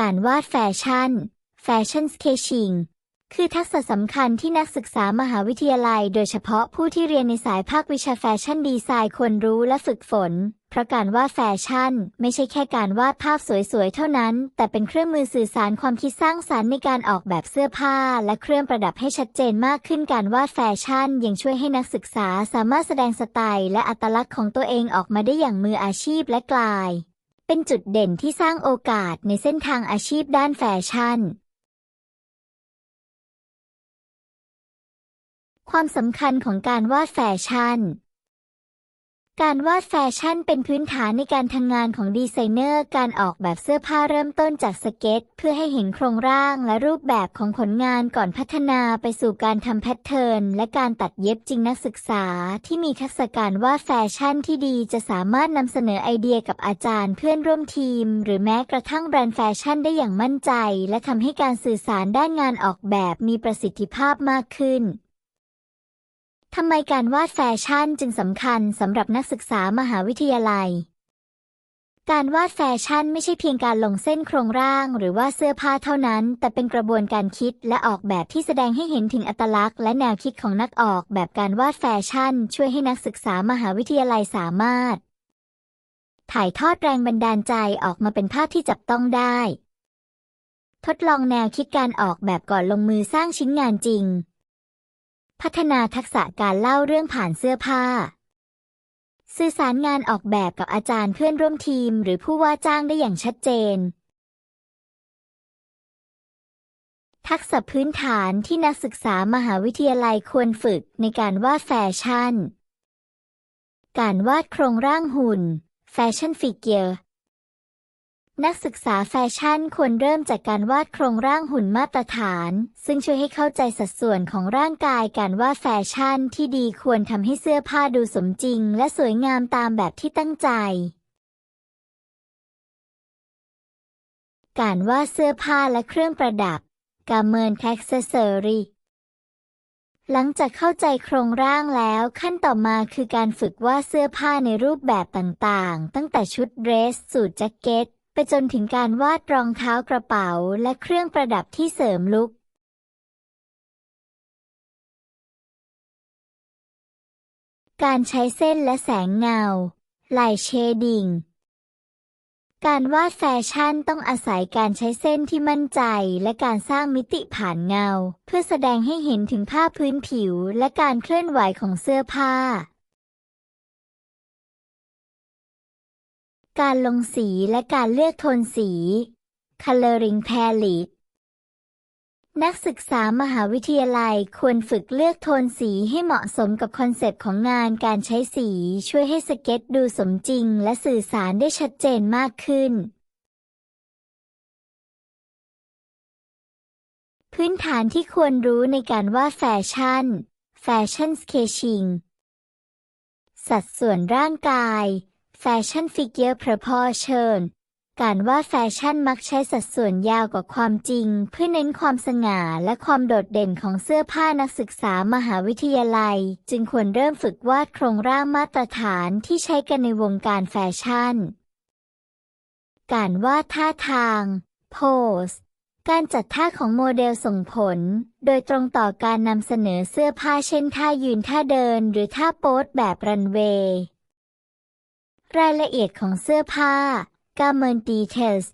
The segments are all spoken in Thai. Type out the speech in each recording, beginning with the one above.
การวาดแฟชั่น แฟชั่นสเคชิงคือทักษะสำคัญที่นักศึกษามหาวิทยาลัย โดยเฉพาะผู้ที่เรียนในสายภาควิชาแฟชั่นดีไซน์ควรรู้และฝึกฝน เพราะการวาดแฟชั่น ไม่ใช่แค่การวาดภาพสวยๆ เท่านั้น แต่เป็นเครื่องมือสื่อสารความคิดสร้างสรรค์ในการออกแบบเสื้อผ้า และเครื่องประดับให้ชัดเจนมากขึ้นการวาดแฟชั่น ยังช่วยให้นักศึกษาสามารถแสดงสไตล์ และอัตลักษณ์ของตัวเองออกมาได้อย่างมืออาชีพและกลาย เป็นจุดเด่นที่สร้างโอกาสในเส้นทางอาชีพด้านแฟชั่น ความสำคัญของการวาดแฟชั่น การวาดแฟชั่นเป็นพื้นฐานในการทำงานของดีไซเนอร์ การออกแบบเสื้อผ้าเริ่มต้นจากสเก็ต เพื่อให้เห็นโครงร่างและรูปแบบของผลงานก่อนพัฒนาไปสู่การทำแพทเทิร์นและการตัดเย็บจริงนักศึกษา ที่มีทักษะการวาดแฟชั่นที่ดีจะสามารถนำเสนอไอเดียกับอาจารย์เพื่อนร่วมทีม หรือแม้กระทั่งแบรนด์แฟชั่นได้อย่างมั่นใจ และทำให้การสื่อสารด้านงานออกแบบมีประสิทธิภาพมากขึ้น ทำไมการวาดแฟชั่นจึงสำคัญสำหรับนักศึกษามหาวิทยาลัย การวาดแฟชั่นไม่ใช่เพียงการลงเส้นโครงร่าง หรือว่าเสื้อผ้าเท่านั้น แต่เป็นกระบวนการคิดและออกแบบที่แสดงให้เห็นถึงอัตลักษณ์และแนวคิดของนักออกแบบการวาดแฟชั่น ช่วยให้นักศึกษามหาวิทยาลัยสามารถ ถ่ายทอดแรงบันดาลใจออกมาเป็นภาพที่จับต้องได้ ทดลองแนวคิดการออกแบบก่อนลงมือสร้างชิ้นงานจริง พัฒนาทักษะการเล่าเรื่องผ่านเสื้อผ้า สื่อสารงานออกแบบกับอาจารย์เพื่อนร่วมทีม หรือผู้ว่าจ้างได้อย่างชัดเจน ทักษะพื้นฐานที่นักศึกษามหาวิทยาลัยควรฝึกในการวาดแฟชั่น การวาดโครงร่างหุ่น แฟชั่นฟิกเกอร์ นักศึกษาแฟชั่นควรเริ่มจากการวาดโครงร่างหุ่นมาตรฐาน ซึ่งช่วยให้เข้าใจสัดส่วนของร่างกายการวาดแฟชั่นที่ดีควรทำให้เสื้อผ้าดูสมจริง และสวยงามตามแบบที่ตั้งใจ การวาดเสื้อผ้าและเครื่องประดับ การเมินแท็กเซอรี่หลังจากเข้าใจโครงร่างแล้วขั้นต่อมาคือการฝึกวาดเสื้อผ้าในรูปแบบต่างๆ ตั้งแต่ชุดเดรส สูทแจ็คเก็ต จนถึงการวาดรองเท้ากระเป๋าและเครื่องประดับที่เสริมลุคการใช้เส้นและแสงเงาไลท์เชดิง การวาดแฟชั่นต้องอาศัยการใช้เส้นที่มั่นใจ และการสร้างมิติผ่านเงา เพื่อแสดงให้เห็นถึงภาพพื้นผิวและการเคลื่อนไหวของเสื้อผ้า การลงสีและการเลือกโทนสี coloring palette นักศึกษามหาวิทยาลัยควรฝึกเลือกโทนสีให้เหมาะสมกับคอนเซปต์ของงานการใช้สีช่วยให้สเก็ตดูสมจริงและสื่อสารได้ชัดเจนมากขึ้น พื้นฐานที่ควรรู้ในการวาดแฟชั่น แฟชั่นสเคชิงสัดส่วนร่างกาย แฟชั่นฟิกเกอร์ proportion การวาดแฟชั่นมักใช้สัดส่วนยาวกว่าความจริง เพื่อเน้นความสง่าและความโดดเด่นของเสื้อผ้านักศึกษามหาวิทยาลัย จึงควรเริ่มฝึกวาดโครงร่างมาตรฐานที่ใช้กันในวงการแฟชั่น การวาดท่าทาง pose การจัดท่าของโมเดลส่งผล โดยตรงต่อการนำเสนอเสื้อผ้าเช่นท่ายืนท่าเดินหรือท่าโพสแบบรันเวย์ รายละเอียดของเสื้อผ้า Garment Details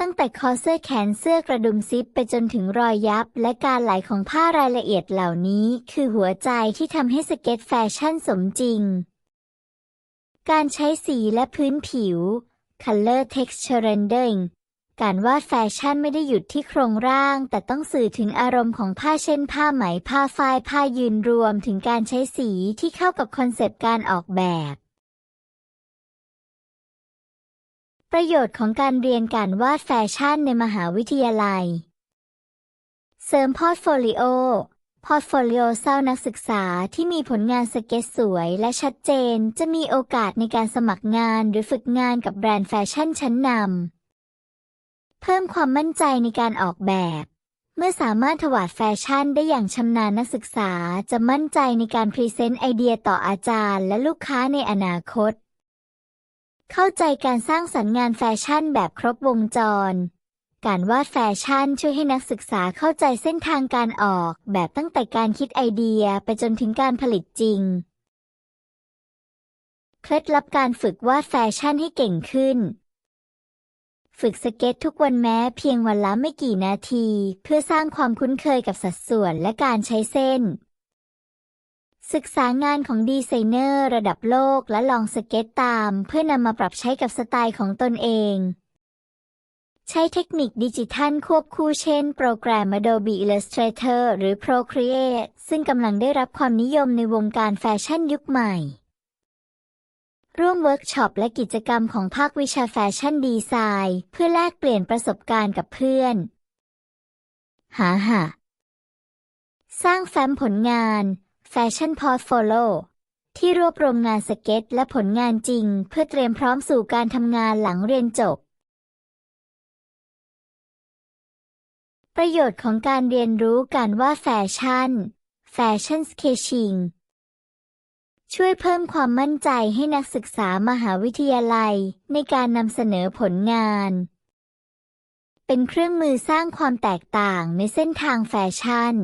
ตั้งแต่คอเสื้อแขนเสื้อกระดุมซิปไปจนถึงรอยยับ และการไหลของผ้ารายละเอียดเหล่านี้ คือหัวใจที่ทำให้สเก็ตแฟชั่นสมจริง การใช้สีและพื้นผิว Color Texture Rendering การวาดแฟชั่นไม่ได้หยุดที่โครงร่าง แต่ต้องสื่อถึงอารมณ์ของผ้าเช่น ผ้าไหมผ้าฝ้ายผ้ายืนรวมถึงการใช้สีที่เข้ากับคอนเซปต์การออกแบบ ประโยชน์ของการเรียนการวาดแฟชั่นในมหาวิทยาลัย เสริมพอร์ตโฟลิโอ พอร์ตโฟลิโอเศร้านักศึกษาที่มีผลงานสเก็ตสวยและชัดเจนจะมีโอกาสในการสมัครงานหรือฝึกงานกับแบรนด์แฟชั่นชั้นนำ เพิ่มความมั่นใจในการออกแบบ เมื่อสามารถถวายแฟชั่นได้อย่างชำนาญนักศึกษาจะมั่นใจในการพรีเซนต์ไอเดียต่ออาจารย์และลูกค้าในอนาคต เข้าใจการสร้างสรรค์งานแฟชั่นแบบครบวงจร การวาดแฟชั่นช่วยให้นักศึกษาเข้าใจเส้นทางการออกแบบตั้งแต่การคิดไอเดียไปจนถึงการผลิตจริง เคล็ดลับการฝึกวาดแฟชั่นให้เก่งขึ้น ฝึกสเก็ตทุกวันแม้เพียงวันละไม่กี่นาที เพื่อสร้างความคุ้นเคยกับสัดส่วนและการใช้เส้น ศึกษางานของดีไซเนอร์ระดับโลกและลองสเก็ตตามเพื่อนำมาปรับใช้กับสไตล์ของตนเอง ใช้เทคนิคดิจิทัลควบคู่เช่น โปรแกรม Adobe Illustrator หรือ Procreate ซึ่งกำลังได้รับความนิยมในวงการแฟชั่นยุคใหม่ ร่วมเวิร์กช็อปและกิจกรรมของภาควิชาแฟชั่นดีไซน์เพื่อแลกเปลี่ยนประสบการณ์กับเพื่อน หาหะสร้างแฟ้มผลงาน แฟชั่นพอร์ตโฟลิโอที่รวบรวมงานสเก็ตและผลงานจริง เพื่อเตรียมพร้อมสู่การทำงานหลังเรียนจบ ประโยชน์ของการเรียนรู้การวาดแฟชั่น แฟชั่นสเคชิงช่วยเพิ่มความมั่นใจให้นักศึกษามหาวิทยาลัยในการนำเสนอผลงาน เป็นเครื่องมือสร้างความแตกต่างในเส้นทางแฟชั่น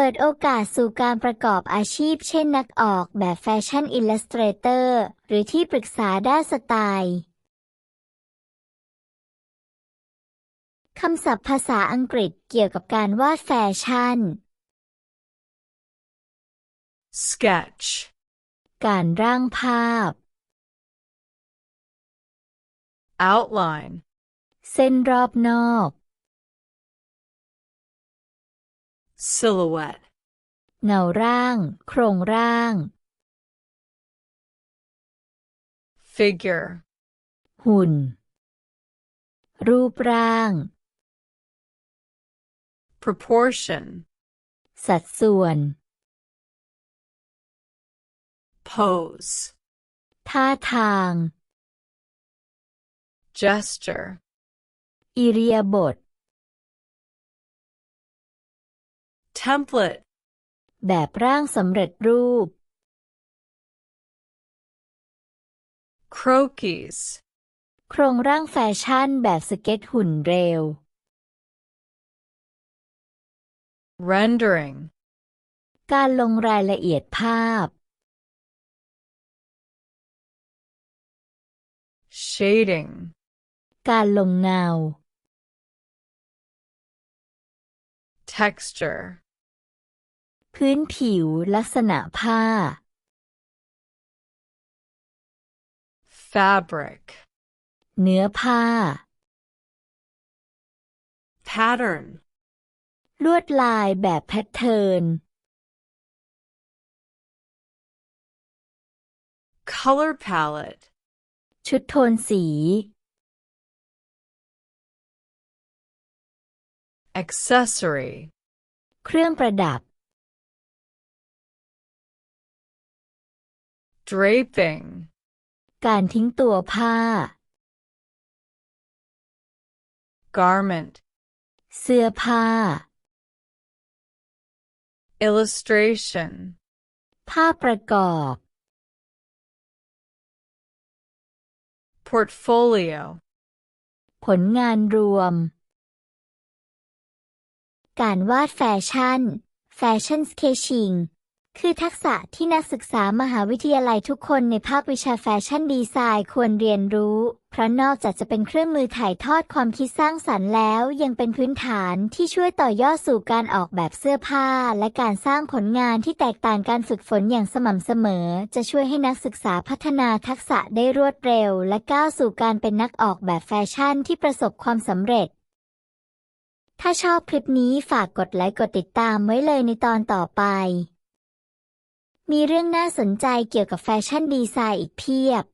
เปิดโอกาสสู่การประกอบอาชีพเช่นนักออกแบบแฟชั่นอิลลัสเตรเตอร์ หรือที่ปรึกษาด้านสไตล์คำศัพท์ภาษาอังกฤษเกี่ยวกับการวาดแฟชั่น sketch, การร่างภาพ outline, เส้นรอบนอก silhouette, เงาร่าง โครงร่าง figure, หุ่น รูปร่าง proportion, สัดส่วน pose, ท่าทาง gesture, อิริยาบถ template, แบบร่างสำเร็จรูป croquis, โครงร่างแฟชั่นแบบสเก็ตหุ่นเร็ว rendering, การลงรายละเอียดภาพ shading, การลงเงา texture, พื้นผิวลักษณะผ้า fabric, เนื้อผ้า pattern, ลวดลายแบบแพทเทิร์น color palette, ชุดโทนสี accessory, เครื่องประดับ draping, การทิ้งตัวผ้า garment, เสื้อผ้า illustration, ภาพประกอบ portfolio, ผลงานรวม การวาดแฟชั่น แฟชั่นสเคชิง คือทักษะที่นักศึกษามหาวิทยาลัยทุกคนในภาควิชาแฟชั่นดีไซน์ควรเรียนรู้ เพราะนอกจากจะเป็นเครื่องมือถ่ายทอดความคิดสร้างสรรค์แล้วยังเป็นพื้นฐานที่ช่วยต่อยอดสู่การออกแบบเสื้อผ้า และการสร้างผลงานที่แตกต่างการฝึกฝนอย่างสม่ำเสมอ จะช่วยให้นักศึกษาพัฒนาทักษะได้รวดเร็ว และก้าวสู่การเป็นนักออกแบบแฟชั่นที่ประสบความสำเร็จถ้าชอบคลิปนี้ฝากกดไลค์กดติดตามไว้เลยในตอนต่อไป มีเรื่องน่าสนใจเกี่ยวกับแฟชั่นดีไซน์อีกเพียบ